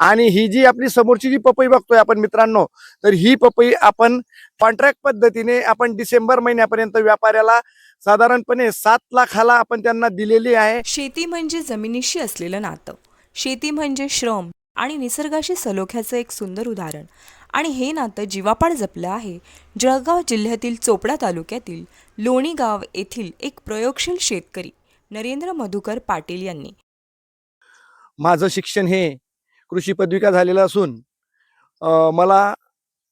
आणि ही जी आपली समोरची जी पपई बघतोय आपण मित्रांनो तर ही पपई आपण कॉन्ट्रॅक्ट पद्धतीने आपण डिसेंबर महिन्यापर्यंत व्यापाऱ्याला साधारणपणे सात लाखाला आपण त्यांना दिलेली आहे. शेती म्हणजे जमिनीशी असलेलं नातं. शेती म्हणजे श्रम आणि निसर्गाशी सलोख्याचं एक सुंदर उदाहरण. आणि हे नातं जीवापाड जपलं आहे. जळगाव जिल्ह्यातील चोपडा तालुक्यातील लोणी गाव येथील एक प्रयोगशील शेतकरी नरेंद्र मधुकर पाटील यांनी. माझं शिक्षण हे कृषी पदविका झालेला असून मला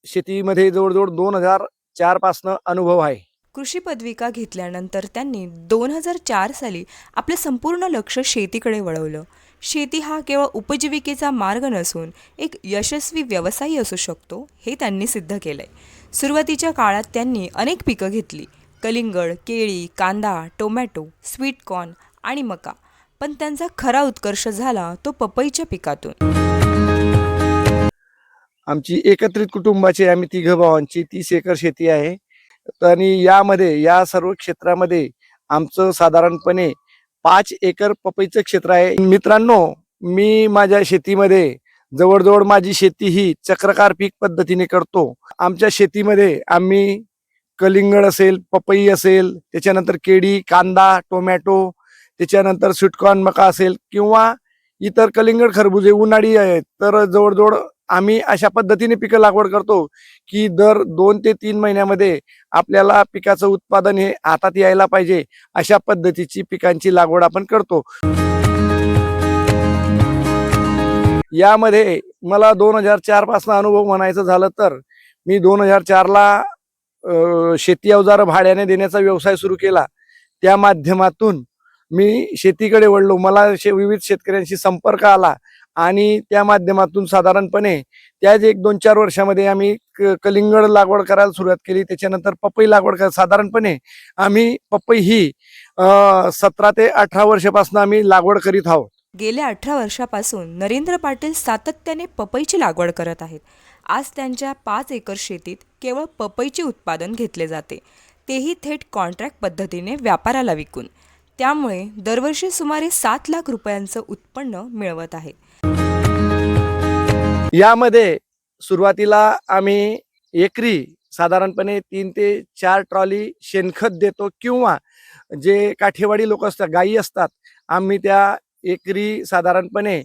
शेतीमध्ये जवळजवळ दोन हजार चार पासनं अनुभव आहे. कृषी पदविका घेतल्यानंतर त्यांनी दोन हजार चार साली आपलं संपूर्ण लक्ष शेतीकडे वळवलं. शेती हा केवळ उपजीविकेचा मार्ग नसून एक यशस्वी व्यवसायी असू शकतो हे त्यांनी सिद्ध केलंय. सुरुवातीच्या काळात त्यांनी अनेक पिकं घेतली. कलिंगड केळी कांदा टोमॅटो स्वीटकॉर्न आणि मका. पण त्यांचा खरा उत्कर्ष झाला तो पपईच्या पिकातून. आमची एकत्रित कुटुंबाची आम्ही तिघ भावांची तीस एकर शेती आहे. आणि यामध्ये या सर्व क्षेत्रामध्ये आमचं साधारणपणे पाच एकर पपईचं क्षेत्र आहे. मित्रांनो मी माझ्या शेतीमध्ये जवळजवळ माझी शेती ही चक्रकार पीक पद्धतीने करतो. आमच्या शेतीमध्ये आम्ही कलिंगड असेल पपई असेल त्याच्यानंतर केळी कांदा टोमॅटो त्याच्यानंतर स्वीटकॉर्न मका असेल किंवा इतर कलिंगड खरबुजे उन्हाळी आहेत तर जवळजवळ आम्ही अशा पद्धतीने पिकं लागवड करतो की दर दोन ते तीन महिन्यामध्ये आपल्याला पिकाचं उत्पादन हे हातात यायला पाहिजे अशा पद्धतीची पिकांची लागवड आपण करतो. यामध्ये मला दोन हजार चारपासून अनुभव म्हणायचं झालं तर मी दोन हजार चारला शेती अवजार भाड्याने देण्याचा व्यवसाय सुरू केला. त्या माध्यमातून मी शेतीकडे वळलो. मला शे विविध शेतकऱ्यांशी संपर्क आला आणि त्या माध्यमातून साधारणपणे त्याच एक दोन चार वर्षामध्ये आम्ही क- कलिंगड लागवड करायला सुरुवात केली. त्याच्यानंतर पपई लागवड कर साधारणपणे आम्ही पपई ही सतरा ते अठरा वर्षापासून आम्ही लागवड करीत आहोत. गेल्या अठरा वर्षापासून नरेंद्र पाटील सातत्याने पपईची लागवड करत आहेत. आज त्यांच्या पाच एकर शेतीत केवळ पपईचे उत्पादन घेतले जाते. तेही थेट कॉन्ट्रॅक्ट पद्धतीने व्यापाराला विकून. त्यामुळे दरवर्षी सुमारे सात लाख रुपयांचं उत्पन्न मिळवत आहे. यामध्ये सुरुवातीला आम्ही एकरी साधारणपणे तीन ते चार ट्रॉली शेणखत देतो किंवा जे काठेवाडी लोक असतात गायी असतात आम्ही त्या एकरी साधारणपणे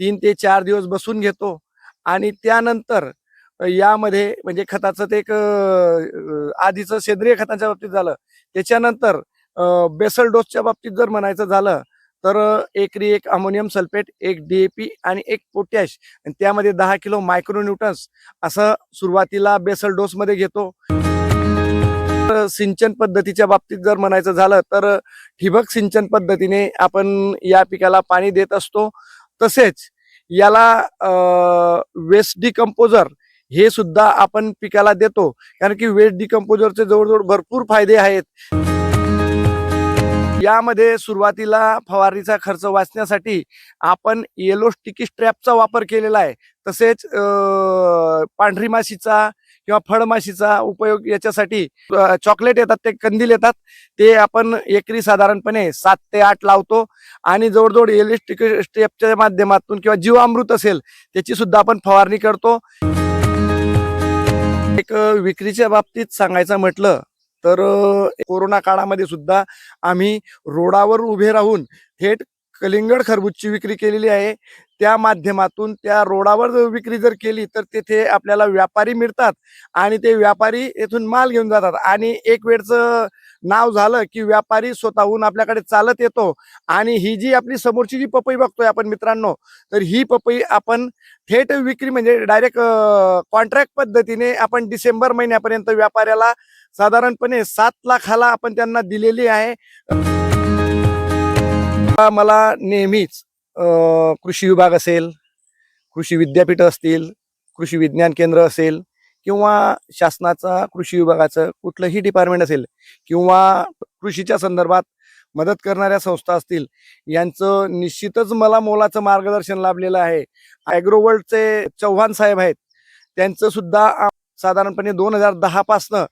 तीन ते चार दिवस बसून घेतो. आणि त्यानंतर यामध्ये म्हणजे खताचं ते एक आधीचं सेंद्रिय खताच्या बाबतीत झालं. त्याच्यानंतर बेसल डोसच्या बाबतीत जर म्हणायचं झालं तर एकरी एक अमोनियम सल्फेट एक डीएपी आणि एक पोटॅश. आणि त्यामध्ये दहा किलो मायक्रोन्यूटन्स असं सुरुवातीला बेसल डोस मध्ये घेतो. तर सिंचन पद्धतीच्या बाबतीत जर म्हणायचं झालं तर ठिबक सिंचन पद्धतीने आपण या पिकाला पाणी देत असतो. तसेच याला वेस्ट डिकम्पोजर हे सुद्धा आपण पिकाला देतो. कारण की वेस्ट डिकम्पोजरचे जवळजवळ भरपूर फायदे आहेत. यामध्ये सुरुवातीला फवारणीचा खर्च वाचण्यासाठी आपण येलो स्टिकी स्ट्रॅपचा वापर केलेला आहे. तसेच पांढरी माशीचा किंवा फळमाशीचा उपयोग याच्यासाठी चॉकलेट येतात ते कंदील येतात. ते आपण एकरी साधारणपणे सात ते आठ लावतो आणि जवळजवळ येलो स्टिकी स्ट्रॅपच्या माध्यमातून किंवा जीवामृत असेल त्याची सुद्धा आपण फवारणी करतो. एक विक्रीच्या बाबतीत सांगायचं म्हटलं तर कोरोना काळामध्ये सुद्धा आम्ही रोडावर उभे राहून थेट कलिंगड खरबूजची विक्री केलेली आहे. त्या माध्यमातून त्या रोडावर जर विक्री जर केली तर तेथे आपल्याला व्यापारी मिळतात आणि ते व्यापारी येथून माल घेऊन जातात. आणि एक वेळचं नाव झालं की व्यापारी स्वतःहून आपल्याकडे चालत येतो आणि ही जी आपली समोरची जी पपई बघतोय आपण मित्रांनो तर ही पपई आपण थेट विक्री म्हणजे डायरेक्ट कॉन्ट्रॅक्ट पद्धतीने आपण डिसेंबर महिन्यापर्यंत व्यापाऱ्याला साधारणपणे सात लाखाला आपण त्यांना दिलेली आहे. मला नेहमीच कृषी विभाग असेल कृषी विद्यापीठ असतील कृषी विज्ञान केंद्र असेल किंवा शासनाचा कृषी विभागाचं कुठलंही डिपार्टमेंट असेल किंवा कृषीच्या संदर्भात मदत करणाऱ्या संस्था असतील यांचं निश्चितच मला मोलाचं मार्गदर्शन लाभलेलं आहे. ॲग्रोवर्ल्डचे चव्हाण साहेब आहेत त्यांचं सुद्धा साधारणपणे दोन हजार दहापासनं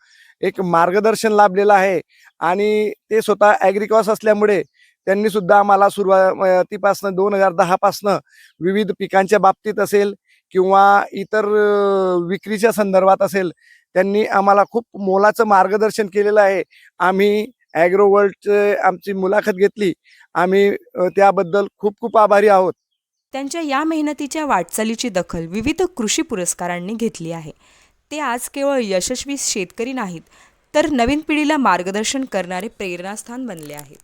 एक मार्गदर्शन लाभलेलं आहे. आणि ते स्वतः ॲग्रिकॉस असल्यामुळे त्यांनी सुद्धा आम्हाला सुरुवातीपासनं दोन हजार दहापासनं विविध पिकांच्या बाबतीत असेल किंवा इतर विक्रीच्या संदर्भात असेल त्यांनी आम्हाला खूप मोलाचं मार्गदर्शन केलेलं आहे. आम्ही ॲग्रो वर्ल्डचे आमची मुलाखत घेतली. आम्ही त्याबद्दल खूप खूप आभारी आहोत. त्यांच्या या मेहनतीच्या वाटचालीची दखल विविध कृषी पुरस्कारांनी घेतली आहे. ते आज केवळ यशस्वी शेतकरी नाहीत तर नवीन पिढीला मार्गदर्शन करणारे प्रेरणास्थान बनले आहेत.